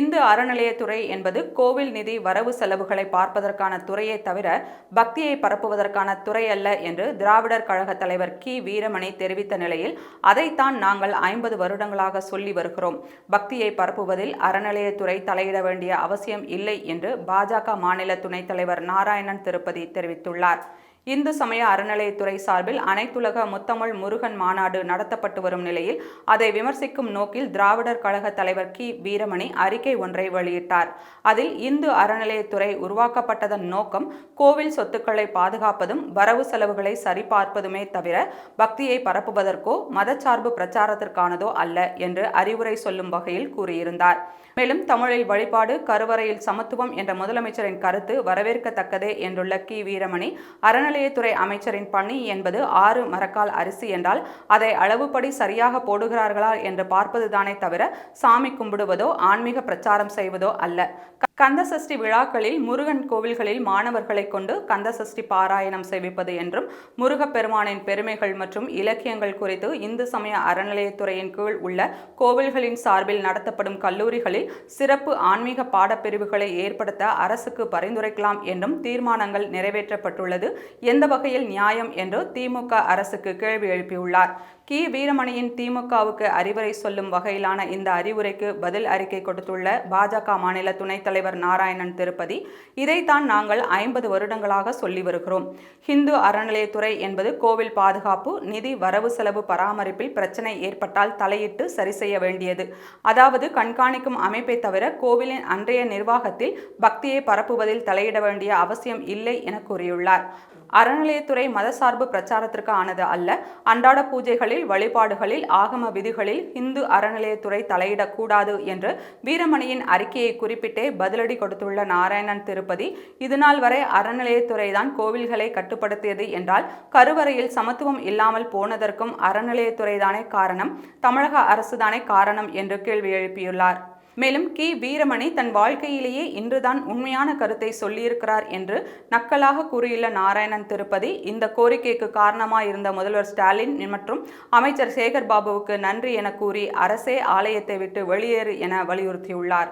இந்து அறநிலையத்துறை என்பது கோவில் நிதி வரவு செலவுகளை பார்ப்பதற்கான துறையை தவிர பக்தியை பரப்புவதற்கான துறை அல்ல என்று திராவிடர் கழக தலைவர் கி. வீரமணி தெரிவித்த நிலையில் அதைத்தான் நாங்கள் ஐம்பது வருடங்களாக சொல்லி வருகிறோம். பக்தியை பரப்புவதில் அறநிலையத்துறை தலையிட வேண்டிய அவசியம் இல்லை என்று பாஜக மாநில துணைத் தலைவர் நாராயணன் திருப்பதி தெரிவித்துள்ளார். இந்து சமய அறநிலையத்துறை சார்பில் அனைத்துலக முத்தமிழ் முருகன் மாநாடு நடத்தப்பட்டு வரும் நிலையில் அதை விமர்சிக்கும் நோக்கில் திராவிடர் கழக தலைவர் கி. வீரமணி அறிக்கை ஒன்றை வெளியிட்டார். அதில் இந்து அறநிலையத்துறை உருவாக்கப்பட்டதன் நோக்கம் கோவில் சொத்துக்களை பாதுகாப்பதும் வரவு செலவுகளை சரிபார்ப்பதுமே தவிர பக்தியை பரப்புவதற்கோ மதச்சார்பு பிரச்சாரத்திற்கானதோ அல்ல என்று அறிவுரை சொல்லும் வகையில் கூறியிருந்தார். மேலும் தமிழில் வழிபாடு கருவறையில் சமத்துவம் என்ற முதலமைச்சரின் கருத்து வரவேற்கத்தக்கதே என்றுள்ள கி. வீரமணி அறநிலையத்துறை அமைச்சரின் பணி என்பது ஆறு மரக்கால் அரிசி என்றால் அதை அளவுப்படி சரியாக போடுகிறார்களா என்று பார்ப்பதுதானே தவிர சாமி கும்பிடுவதோ ஆன்மீக பிரச்சாரம் செய்வதோ அல்ல. கந்தசஷ்டி விழாக்களில் முருகன் கோவில்களில் மாணவர்களை கொண்டு கந்தசஷ்டி பாராயணம் செய்விப்பது என்றும் முருகப்பெருமானின் பெருமைகள் மற்றும் இலக்கியங்கள் குறித்து இந்து சமய அறநிலையத்துறையின் கீழ் உள்ள கோவில்களின் சார்பில் நடத்தப்படும் கல்லூரிகளில் சிறப்பு ஆன்மீக பாடப்பிரிவுகளை ஏற்படுத்த அரசுக்கு பரிந்துரைக்கலாம் என்றும் தீர்மானங்கள் நிறைவேற்றப்பட்டுள்ளது. எந்த வகையில் நியாயம் என்று திமுக அரசுக்கு கேள்வி எழுப்பியுள்ளார். கி. வீரமணியின் திமுகவுக்கு அறிவுரை சொல்லும் வகையிலான இந்த அறிவுரைக்கு பதில் அறிக்கை கொடுத்துள்ள பாஜக மாநில துணைத் தலைவர் நாராயணன் திருப்பதி இதைத்தான் நாங்கள் ஐம்பது வருடங்களாக சொல்லி வருகிறோம். ஹிந்து அறநிலையத்துறை என்பது கோவில் பாதுகாப்பு நிதி வரவு செலவு பராமரிப்பில் பிரச்சனை ஏற்பட்டால் தலையிட்டு சரி செய்ய வேண்டியது. அதாவது கண்காணிக்கும் அமைப்பை தவிர கோவிலின் அன்றைய நிர்வாகத்தில் பக்தியை பரப்புவதில் தலையிட வேண்டிய அவசியம் இல்லை என கூறியுள்ளார். அறநிலையத்துறை மதசார்பு பிரச்சாரத்திற்கு ஆனது அல்ல. அன்றாட பூஜைகளில் வழிபாடுகளில் ஆகம விதிகளில் இந்து அறநிலையத்துறை தலையிடக்கூடாது என்று வீரமணியின் அறிக்கையை குறிப்பிட்டே பதிலடி கொடுத்துள்ள நாராயணன் திருப்பதி இதுநாள் வரை அறநிலையத்துறை தான் கோவில்களை கட்டுப்படுத்தியது என்றால் கருவறையில் சமத்துவம் இல்லாமல் போனதற்கும் அறநிலையத்துறை தானே காரணம் தமிழக அரசுதானே காரணம் என்று கேள்வி எழுப்பியுள்ளார். மேலும் கி. வீரமணி தன் வாழ்க்கையிலேயே இன்றுதான் உண்மையான கருத்தை சொல்லியிருக்கிறார் என்று நக்கலாக கூறியுள்ள நாராயணன் திருப்பதி இந்த கோரிக்கைக்கு காரணமாயிருந்த முதல்வர் ஸ்டாலின் மற்றும் அமைச்சர் சேகர் பாபுவுக்கு நன்றி என கூறி அரசே ஆலயத்தை விட்டு வெளியேறு என வலியுறுத்தியுள்ளார்.